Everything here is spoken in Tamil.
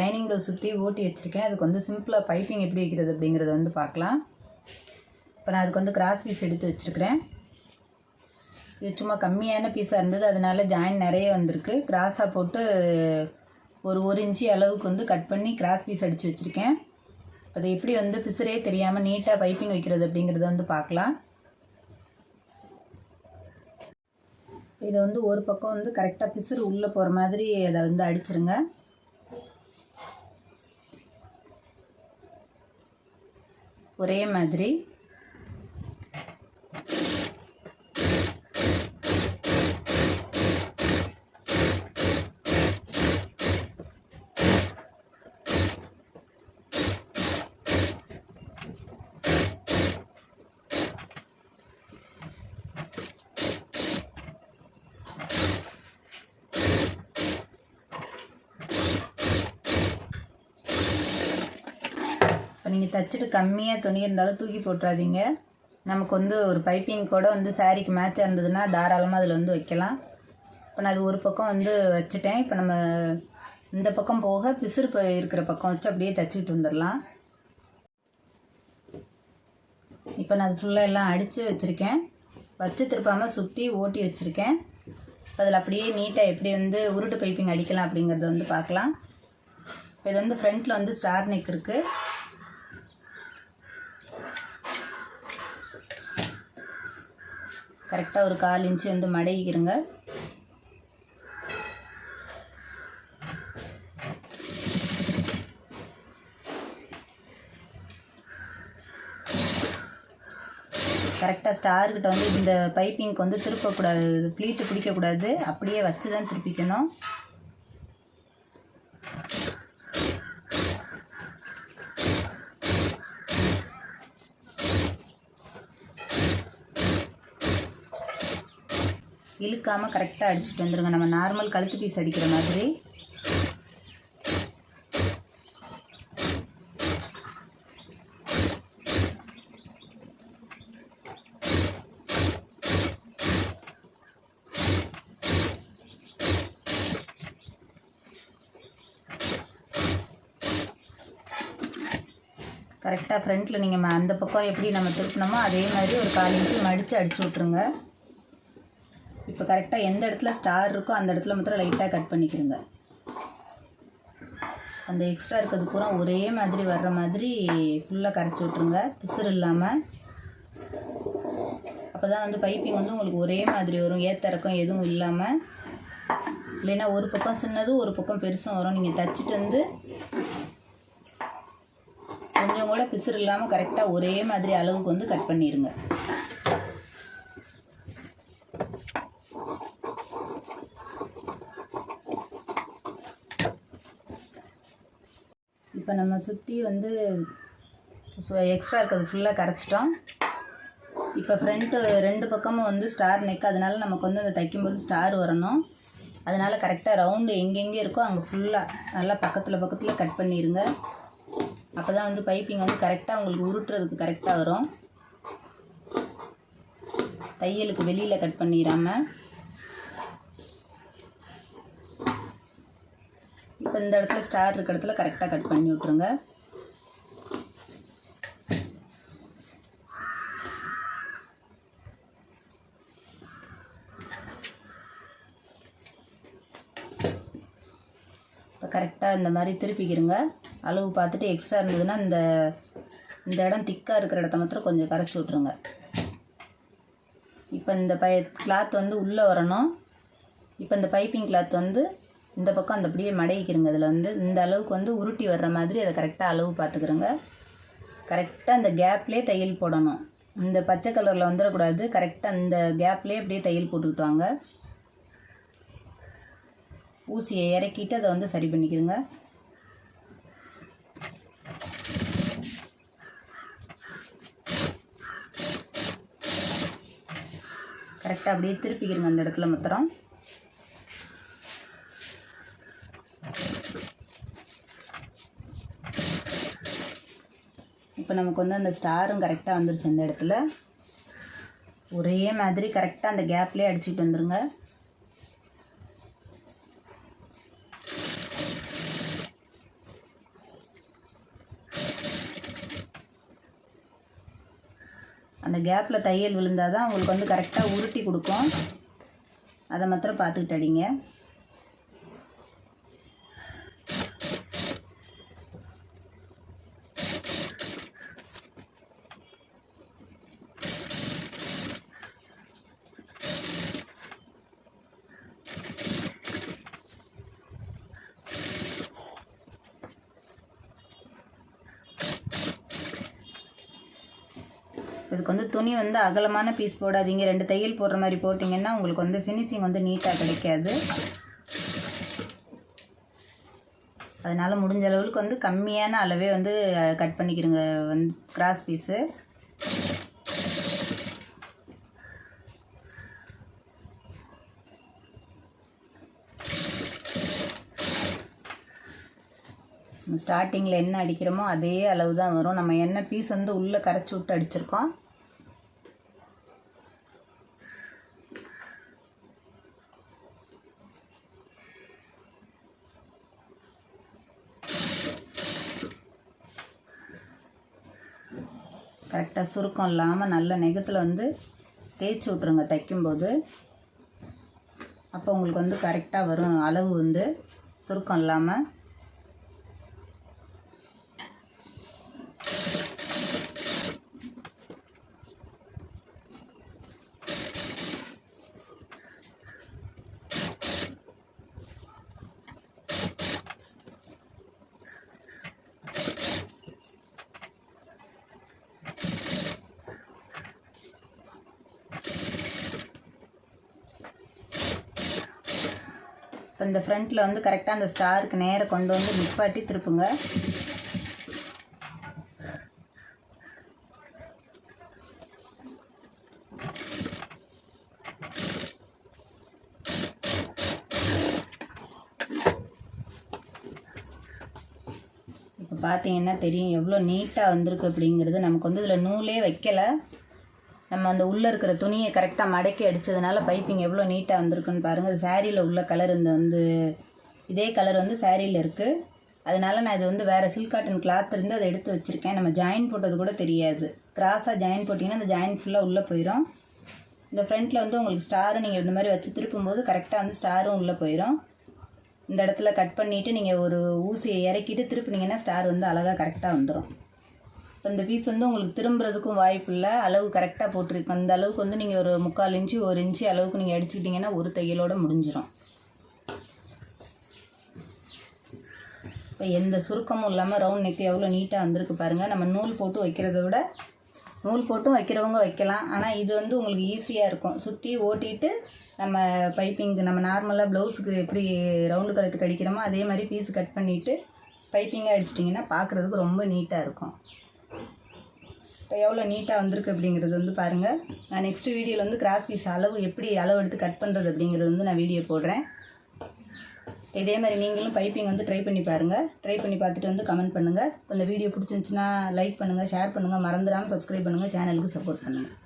லைனிங் ப்ளவுஸ் சுற்றி ஓட்டி வச்சுருக்கேன். அதுக்கு வந்து சிம்பிளாக பைப்பிங் எப்படி வைக்கிறது அப்படிங்கிறத வந்து பார்க்கலாம். இப்போ நான் அதுக்கு வந்து கிராஸ் பீஸ் எடுத்து வச்சுருக்கிறேன். இது சும்மா கம்மியான பீஸாக இருந்தது. அதனால ஜாயின் நிறைய வந்திருக்கு. கிராஸாக போட்டு ஒரு ஒரு இன்ச்சு அளவுக்கு வந்து கட் பண்ணி கிராஸ் பீஸ் அடித்து வச்சுருக்கேன். அதை எப்படி வந்து பிசுரே தெரியாமல் நீட்டாக பைப்பிங் வைக்கிறது அப்படிங்கிறத வந்து பார்க்கலாம். இதை வந்து ஒரு பக்கம் வந்து கரெக்டாக பிசுறு உள்ளே போகிற மாதிரி அதை வந்து அடிச்சிருங்க. ஒரே மாதிரி இப்போ நீங்கள் தைச்சிட்டு கம்மியாக துணி இருந்தாலும் தூக்கி போட்டுறாதீங்க. நமக்கு வந்து ஒரு பைப்பிங் கூட வந்து சாரீக்கு மேட்சாக இருந்ததுன்னா தாராளமாக அதில் வந்து வைக்கலாம். இப்போ நான் அது ஒரு பக்கம் வந்து வச்சுட்டேன். இப்போ நம்ம இந்த பக்கம் போக பிசுறு இருக்கிற பக்கம் வச்சு அப்படியே தைச்சிக்கிட்டு வந்துடலாம் இப்போ நான் அது ஃபுல்லாக எல்லாம் அடித்து வச்சுருக்கேன். வச்சு திருப்பாமல் சுற்றி ஓட்டி வச்சுருக்கேன். அதில் அப்படியே நீட்டாக எப்படி வந்து உருட்டு பைப்பிங் அடிக்கலாம் அப்படிங்கிறத வந்து பார்க்கலாம். இப்போ இது வந்து ஃப்ரண்ட்டில் வந்து ஸ்டார் நெக் இருக்குது கரெக்டாக ஒரு கால் இன்ச்சு வந்து மடக்கிக்கிறங்க கரெக்டாக ஸ்டார்கிட்ட வந்து இந்த பைப்பிங்க்கு வந்து திருப்பக்கூடாது ப்ளீட்டு பிடிக்கக்கூடாது. அப்படியே வச்சு தான் திருப்பிக்கணும். இழுக்காமல் கரெக்டாக அடிச்சுட்டு வந்துடுங்க நம்ம நார்மல் கழுத்து பீஸ் அடிக்கிற மாதிரி. கரெக்டாக ஃப்ரண்ட்டில் நீங்கள் அந்த பக்கம் எப்படி நம்ம திருப்பினோமோ அதே மாதிரி ஒரு கால் இன்ச்சு மடித்து அடிச்சு விட்ருங்க இப்போ கரெக்டாக எந்த இடத்துல ஸ்டார் இருக்கோ அந்த இடத்துல மாத்திரம் லைட்டாக கட் பண்ணிக்கிடுங்க அந்த எக்ஸ்ட்ரா இருக்கிறது பூரா ஒரே மாதிரி வர்ற மாதிரி ஃபுல்லாக கரைச்சி விட்ருங்க பிசுறு இல்லாமல் அப்போ தான் வந்து பைப்பிங் வந்து உங்களுக்கு ஒரே மாதிரி வரும். ஏத்தறக்கம் எதுவும் இல்லாமல் இல்லைன்னா ஒரு பக்கம் சின்னதும் ஒரு பக்கம் பெருசும் வரும். நீங்கள் தச்சுட்டு வந்து கொஞ்சம் கூட பிசுறு இல்லாமல் கரெக்டாக ஒரே மாதிரி அளவுக்கு வந்து கட் பண்ணிடுங்க இப்போ நம்ம சுற்றி வந்து எக்ஸ்ட்ரா இருக்கிறது ஃபுல்லாக கரைச்சிட்டோம். இப்போ ஃப்ரண்ட்டு ரெண்டு பக்கமும் வந்து ஸ்டார் நெக் அதனால நமக்கு வந்து அதை தைக்கும்போது ஸ்டார் வரணும். அதனால் கரெக்டாக ரவுண்டு எங்கெங்கே இருக்கோ அங்கே ஃபுல்லாக நல்லா பக்கத்தில் பக்கத்தில் கட் பண்ணிடுங்க அப்போ தான் வந்து பைப்பிங் வந்து கரெக்டாக உங்களுக்கு உருட்டுறதுக்கு கரெக்டாக வரும். தையலுக்கு வெளியில் கட் பண்ணிடாமல் இப்போ இந்த இடத்துல ஸ்டார் இருக்கிற இடத்துல கரெக்டாக கட் பண்ணி விட்ருங்க இப்போ கரெக்டாக இந்த மாதிரி திருப்பிக்கிறங்க அளவு பார்த்துட்டு எக்ஸ்ட்ரா இருந்ததுன்னா இந்த இந்த இடம் திக்காக இருக்கிற இடத்த மாத்திரம் கொஞ்சம் கரைச்சி விட்ருங்க இப்போ இந்த பை கிளாத் வந்து உள்ளே வரணும். இப்போ இந்த பைப்பிங் கிளாத் வந்து இந்த பக்கம் அந்த அப்படியே மடக்கிக்கிறங்க அதில் வந்து இந்த அளவுக்கு வந்து உருட்டி வர்ற மாதிரி அதை கரெக்டாக அளவு பார்த்துக்கிறோங்க. கரெக்டாக அந்த கேப்லேயே தையல் போடணும். இந்த பச்சை கலரில் வந்துடக்கூடாது. கரெக்டாக அந்த கேப்லேயே அப்படியே தையல் போட்டுக்கிட்டு வாங்க ஊசியை இறக்கிட்டு அதை வந்து சரி பண்ணிக்கிறோங்க கரெக்டாக அப்படியே திருப்பிக்கிறோங்க அந்த இடத்துல மாத்திரம். நமக்கு வந்து அந்த ஸ்டாரும் கரெக்டாக வந்துருச்சு அந்த இடத்துல. ஒரே மாதிரி கரெக்டாக அந்த கேப்லேயே அடிச்சுட்டு வந்துடுங்க அந்த கேப்பில் தையல் விழுந்தால் தான் உங்களுக்கு வந்து கரெக்டாக உருட்டி கொடுக்கும். அதை மாத்திரம் பார்த்துக்கிட்டு அடிங்க. இதுக்கு வந்து துணி வந்து அகலமான பீஸ் போடாதீங்க. ரெண்டு தையல் போடுற மாதிரி போட்டிங்கன்னா உங்களுக்கு வந்து ஃபினிஷிங் வந்து நீட்டாக கிடைக்காது. அதனால் முடிஞ்ச அளவுக்கு வந்து கம்மியான அளவே வந்து கட் பண்ணிக்கிறங்க வந்து கிராஸ் பீஸு ஸ்டார்டிங்கில் என்ன அடிக்கிறோமோ அதே அளவு தான் வரும். நம்ம என்ன பீஸ் வந்து உள்ளே கரைச்சி விட்டு அடிச்சிருக்கோம். கரெக்டாக சுருக்கம் இல்லாமல் நல்ல நெகத்தில் வந்து தேய்ச்சி விட்ருங்க தைக்கும்போது. அப்போ உங்களுக்கு வந்து கரெக்டாக வரும் அளவு வந்து சுருக்கம் இல்லாமல் இப்போ இந்த ஃப்ரண்ட்டில் வந்து கரெக்டாக அந்த ஸ்டாருக்கு நேராக கொண்டு வந்து நிப்பாட்டி திருப்புங்க. இப்போ பார்த்தீங்கன்னா தெரியும் எவ்வளோ நீட்டாக வந்திருக்கு அப்படிங்கிறது. நமக்கு வந்து இதில் நூலே வைக்கலை. நம்ம அந்த உள்ளே இருக்கிற துணியை கரெக்டாக மடக்கி அடித்ததுனால பைப்பிங் எவ்வளோ நீட்டாக வந்திருக்குன்னு பாருங்கள் அது சாரியில் உள்ள கலர் இந்த வந்து இதே கலர் வந்து சாரியில் இருக்குது அதனால் நான் இது வந்து வேறு சில்க் காட்டன் கிளாத் இருந்து அதை எடுத்து வச்சுருக்கேன். நம்ம ஜாயின் போட்டது கூட தெரியாது. கிராஸாக ஜாயின் போட்டிங்கன்னா அந்த ஜாயின் ஃபுல்லாக உள்ளே போயிடும் இந்த ஃப்ரண்ட்டில் வந்து உங்களுக்கு ஸ்டாரு நீங்கள் இந்த மாதிரி வச்சு திருப்பும்போது கரெக்டாக வந்து ஸ்டாரும் உள்ளே போயிடும் இந்த இடத்துல கட் பண்ணிவிட்டு நீங்கள் ஒரு ஊசியை இறக்கிட்டு திருப்பினீங்கன்னா ஸ்டார் வந்து அழகாக கரெக்டாக வந்துடும் இந்த பீஸ் வந்து உங்களுக்கு திரும்புறதுக்கும் வாய்ப்பு இல்லை அளவு கரெக்டாக போட்டிருக்கு. அந்த அளவுக்கு வந்து நீங்கள் ஒரு முக்கால் இன்ச்சு ஒரு இன்ச்சு அளவுக்கு நீங்கள் அடிச்சுக்கிட்டிங்கன்னா ஒரு தையலோடு முடிஞ்சிடும் இப்போ எந்த சுருக்கமும் இல்லாமல் ரவுண்ட் நெக் எவ்வளோ நீட்டாக வந்திருக்கு பாருங்கள் நம்ம நூல் போட்டு வைக்கிறத விட நூல் போட்டும் வைக்கிறவங்க வைக்கலாம். ஆனால் இது வந்து உங்களுக்கு ஈஸியாக இருக்கும். சுற்றி ஓட்டிட்டு நம்ம பைப்பிங்க்கு நம்ம நார்மலாக ப்ளவுஸுக்கு எப்படி ரவுண்டு கழுத்துக்கு அடிக்கிறோமோ அதே மாதிரி பீஸ் கட் பண்ணிவிட்டு பைப்பிங்காக அடிச்சிட்டிங்கன்னா பார்க்குறதுக்கு ரொம்ப நீட்டாக இருக்கும். இப்போ எவ்வளோ நீட்டாக வந்திருக்கு அப்படிங்கிறது வந்து பாருங்கள் நான் நெக்ஸ்ட் வீடியோவில் வந்து கிராஸ் பீஸ் அளவு எப்படி அளவு எடுத்து கட் பண்ணுறது அப்படிங்கிறது வந்து நான் வீடியோ போடுறேன். இதே மாதிரி நீங்களும் பைப்பிங் வந்து ட்ரை பண்ணி பாருங்கள் ட்ரை பண்ணி பார்த்துட்டு வந்து கமெண்ட் பண்ணுங்கள் இந்த வீடியோ பிடிச்சிருந்துச்சுன்னா லைக் பண்ணுங்கள் ஷேர் பண்ணுங்கள் மறந்துடாமல் சப்ஸ்கிரைப் பண்ணுங்கள் சேனலுக்கு சப்போர்ட் பண்ணுங்கள்